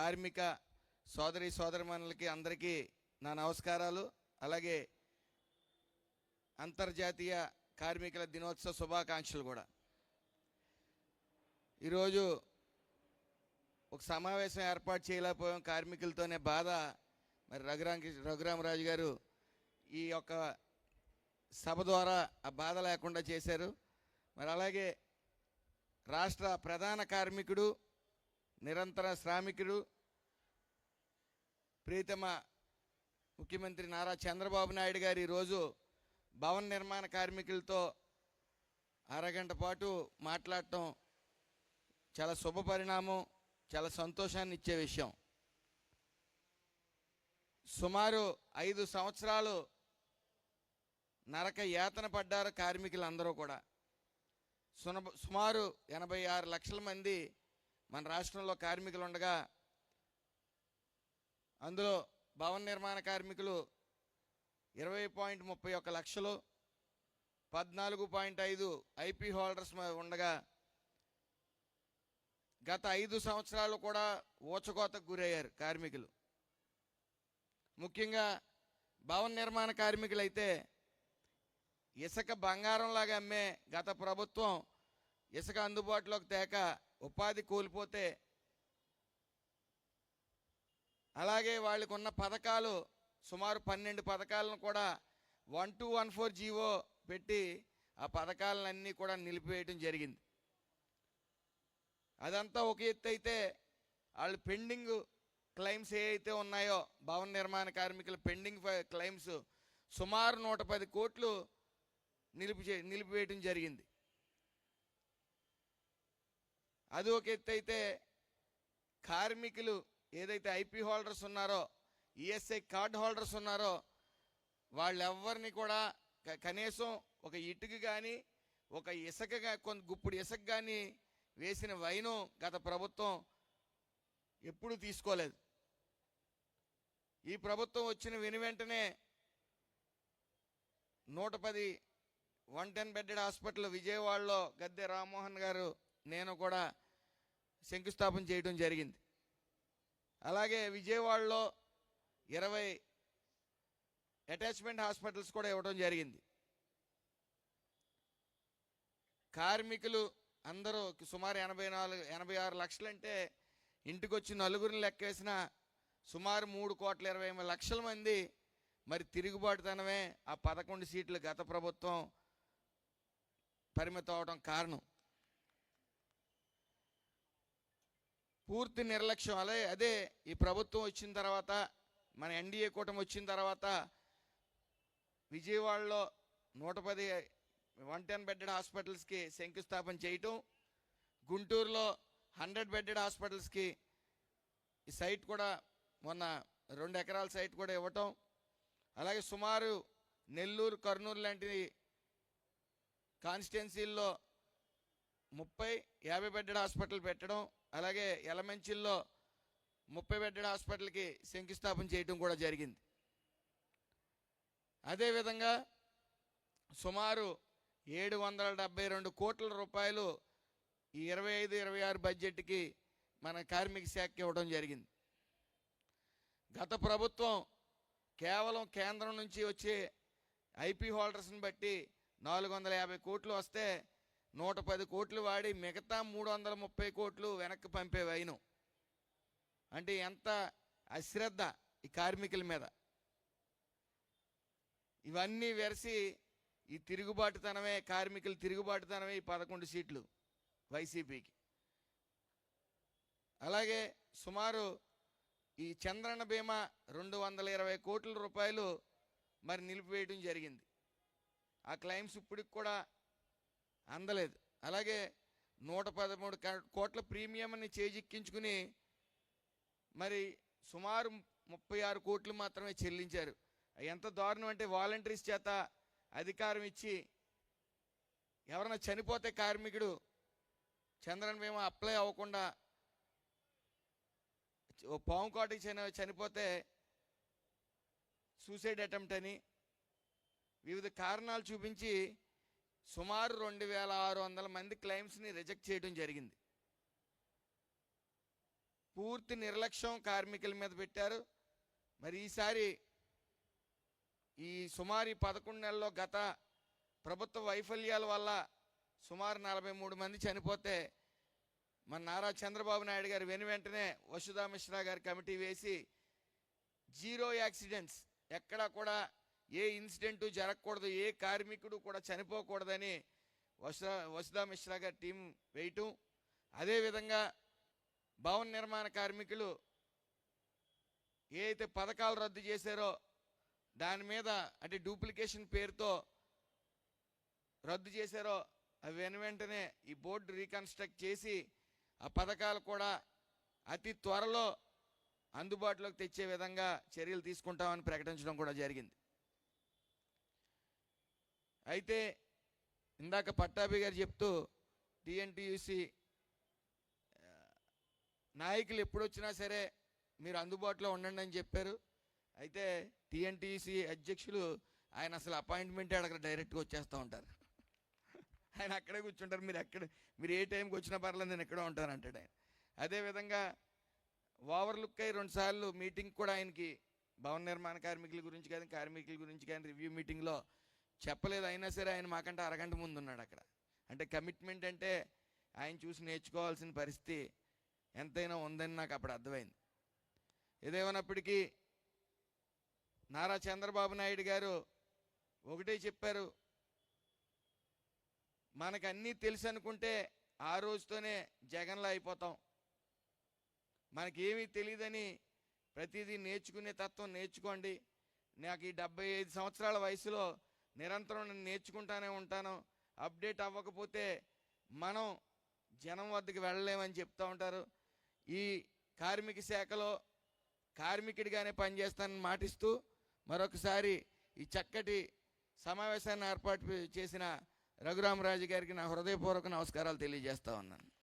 కార్మిక సోదరి సోదరిమణులకి అందరికీ నా నమస్కారాలు. అలాగే అంతర్జాతీయ కార్మికుల దినోత్సవ శుభాకాంక్షలు కూడా. ఈరోజు ఒక సమావేశం ఏర్పాటు చేయలేకపోయాం. కార్మికులతోనే బాధ. మరి రఘురాం రఘురామరాజు గారు ఈ యొక్క సభ ద్వారా ఆ బాధ లేకుండా చేశారు. మరి అలాగే రాష్ట్ర ప్రధాన కార్మికుడు నిరంతర శ్రామికుడు ప్రీతమ ముఖ్యమంత్రి నారా చంద్రబాబు నాయుడు గారు ఈరోజు భవన నిర్మాణ కార్మికులతో అరగంట పాటు మాట్లాడటం చాలా శుభ పరిణామం చాలా సంతోషాన్ని ఇచ్చే విషయం. సుమారు ఐదు సంవత్సరాలు నరక యాతన పడ్డారు కార్మికులందరూ కూడా. సుమారు ఎనభై ఆరు లక్షల మంది మన రాష్ట్రంలో కార్మికులు ఉండగా అందులో భవన నిర్మాణ కార్మికులు ఇరవై పాయింట్ ముప్పై ఒక్క లక్షలు పద్నాలుగు పాయింట్ ఐదు ఐపీ హోల్డర్స్ ఉండగా గత ఐదు సంవత్సరాలు కూడా ఊచకోతకు గురయ్యారు కార్మికులు. ముఖ్యంగా భవన నిర్మాణ కార్మికులైతే ఇసుక బంగారంలాగా అమ్మే గత ప్రభుత్వం ఇసుక అందుబాటులోకి తేక ఉపాధి కోల్పోతే అలాగే వాళ్ళకు ఉన్న పథకాలు సుమారు పన్నెండు పథకాలను కూడా one two one four GO పెట్టి ఆ పథకాలన్నీ కూడా నిలిపివేయటం జరిగింది. అదంతా ఒక ఎత్తు అయితే వాళ్ళు పెండింగ్ క్లెయిమ్స్ ఏవైతే ఉన్నాయో భవన నిర్మాణ కార్మికుల పెండింగ్ ఫ- క్లెయిమ్స్ సుమారు నూట పది కోట్లు నిలిపి నిలిపివేయటం జరిగింది. అది ఒక ఎత్తు అయితే కార్మికులు ఏదైతే ఐపీ హోల్డర్స్ ఉన్నారో ఈఎస్ఐ కార్డ్ హోల్డర్స్ ఉన్నారో వాళ్ళెవ్వరిని కూడా కనీసం ఒక ఇటుక కానీ ఒక ఇసుక కొంత గుప్పుడు ఇసుక కానీ వేసిన వైను గత ప్రభుత్వం ఎప్పుడూ తీసుకోలేదు. ఈ ప్రభుత్వం వచ్చిన వెను వెంటనే నూట పది వన్ టెన్ బెడ్డెడ్ హాస్పిటల్ విజయవాడలో గద్దె రామ్మోహన్ గారు నేను కూడా శంకుస్థాపన చేయడం జరిగింది. అలాగే విజయవాడలో ఇరవై అటాచ్మెంట్ హాస్పిటల్స్ కూడా ఇవ్వడం జరిగింది. కార్మికులు అందరూ సుమారు ఎనభై నాలుగు ఎనభై ఆరు లక్షలంటే ఇంటికి వచ్చి నలుగురిని లెక్కేసిన సుమారు మూడు కోట్ల ఇరవై ఎనిమిది లక్షల మంది మరి తిరుగుబాటుతనమే ఆ పదకొండు సీట్లు గత ప్రభుత్వం పరిమితం అవడం కారణం. పూర్తి నిర్లక్ష్యం. అదే అదే ఈ ప్రభుత్వం వచ్చిన తర్వాత మన ఎన్డీఏ కూటమి వచ్చిన తర్వాత విజయవాడలో నూట పది వన్ టెన్ బెడ్డెడ్ హాస్పిటల్స్కి శంకుస్థాపన చేయటం గుంటూరులో హండ్రెడ్ బెడ్డెడ్ హాస్పిటల్స్కి ఈ సైట్ కూడా మొన్న రెండు ఎకరాల సైట్ కూడా ఇవ్వటం అలాగే సుమారు నెల్లూరు కర్నూలు లాంటి కాన్స్టిట్యున్సీల్లో ముప్పై యాభై బెడ్డెడ్ హాస్పిటల్ పెట్టడం అలాగే ఎలమంచిల్లో ముప్పై బెడ్డెడ్ హాస్పిటల్కి శంకుస్థాపన చేయడం కూడా జరిగింది. అదేవిధంగా సుమారు ఏడు వందల డెబ్బై రెండు కోట్ల రూపాయలు ఈ ఇరవై ఐదు ఇరవై ఆరు బడ్జెట్కి మన కార్మిక శాఖకి ఇవ్వడం జరిగింది. గత ప్రభుత్వం కేవలం కేంద్రం నుంచి వచ్చే ఐపీ హోల్డర్స్ని బట్టి నాలుగు వందల యాభై కోట్లు వస్తే నూట పది కోట్లు వాడి మిగతా మూడు వందల ముప్పై కోట్లు వెనక్కి పంపే వైను అంటే ఎంత అశ్రద్ధ ఈ కార్మికుల మీద. ఇవన్నీ వెరసి ఈ తిరుగుబాటుతనమే కార్మికులు తిరుగుబాటుతనమే ఈ పదకొండు సీట్లు వైసీపీకి. అలాగే సుమారు ఈ చంద్రన్న బీమా రెండు వందల ఇరవై కోట్ల రూపాయలు మరి నిలిపివేయడం జరిగింది. ఆ క్లెయిమ్స్ ఇప్పటికి కూడా అందలేదు. అలాగే నూట పదమూడు కోట్ల ప్రీమియంని చేజిక్కించుకుని మరి సుమారు ముప్పై ఆరు కోట్లు మాత్రమే చెల్లించారు. ఎంత దారుణం అంటే వాలంటీర్స్ చేత అధికారం ఇచ్చి ఎవరైనా చనిపోతే కార్మికుడు చంద్రన్ బీమా అప్లై అవ్వకుండా ఓ పాము కాటికి చని చనిపోతే సూసైడ్ అటెంప్ట్ అని వివిధ కారణాలు చూపించి సుమారు రెండు వేల ఆరు వందల మంది క్లెయిమ్స్ని రిజెక్ట్ చేయడం జరిగింది. పూర్తి నిర్లక్ష్యం కార్మికుల మీద పెట్టారు. మరి ఈసారి ఈ సుమారు ఈ పదకొండు నెలల్లో గత ప్రభుత్వ వైఫల్యాల వల్ల సుమారు నలభై మూడు మంది చనిపోతే మన నారా చంద్రబాబు నాయుడు గారు వెను వెంటనే వసుధా మిశ్రా గారి కమిటీ వేసి జీరో యాక్సిడెంట్స్ ఎక్కడా కూడా ఏ ఇన్సిడెంటు జరగకూడదు ఏ కార్మికుడు కూడా చనిపోకూడదని వసుధా వసుధా మిశ్రా గారి టీం వేయటం. అదేవిధంగా భవన నిర్మాణ కార్మికులు ఏ అయితే పథకాలు రద్దు చేశారో దాని మీద అంటే డూప్లికేషన్ పేరుతో రద్దు చేశారో అవి వెను వెంటనే ఈ బోర్డు రీకన్స్ట్రక్ట్ చేసి ఆ పథకాలు కూడా అతి త్వరలో అందుబాటులోకి తెచ్చే విధంగా చర్యలు తీసుకుంటామని ప్రకటించడం కూడా జరిగింది. అయితే ఇందాక పట్టాభి గారు చెప్తూ టిఎన్టీయూసి నాయకులు ఎప్పుడు వచ్చినా సరే మీరు అందుబాటులో ఉండండి అని చెప్పారు. అయితే టిఎన్టీసీ అధ్యక్షులు ఆయన అసలు అపాయింట్మెంటే అక్కడ డైరెక్ట్గా వచ్చేస్తూ ఉంటారు. ఆయన అక్కడే కూర్చుంటారు. మీరు ఎక్కడ మీరు ఏ టైంకి వచ్చినా పర్లేదు నేను ఎక్కడో ఉంటాను అంటాడు ఆయన. అదేవిధంగా ఓవర్లుక్ అయ్యి రెండుసార్లు మీటింగ్ కూడా ఆయనకి భవన నిర్మాణ కార్మికుల గురించి కానీ కార్మికుల గురించి కానీ రివ్యూ మీటింగ్లో చెప్పలేదు అయినా సరే ఆయన మాకంటే అరగంట ముందు ఉన్నాడు అక్కడ. అంటే కమిట్మెంట్ అంటే ఆయన చూసి నేర్చుకోవాల్సిన పరిస్థితి ఎంతైనా ఉందని నాకు అప్పుడు అర్థమైంది. ఏదేమైనప్పటికీ నారా చంద్రబాబు నాయుడు గారు ఒకటే చెప్పారు మనకు అన్నీ తెలుసు అనుకుంటే ఆ రోజుతోనే జగన్లో అయిపోతాం. మనకేమీ తెలియదని ప్రతిదీ నేర్చుకునే తత్వం నేర్చుకోండి. నాకు ఈ డెబ్బై ఐదు సంవత్సరాల వయసులో నిరంతరం నేను నేర్చుకుంటానే ఉంటాను. అప్డేట్ అవ్వకపోతే మనం జనం వద్దకు వెళ్ళలేమని చెప్తూ ఉంటారు. ఈ కార్మిక శాఖలో కార్మికుడిగానే పనిచేస్తానని మాటిస్తూ మరొకసారి ఈ చక్కటి సమావేశాన్ని ఏర్పాటు చేసిన రఘురామరాజు గారికి నా హృదయపూర్వక నమస్కారాలు తెలియజేస్తా ఉన్నాను.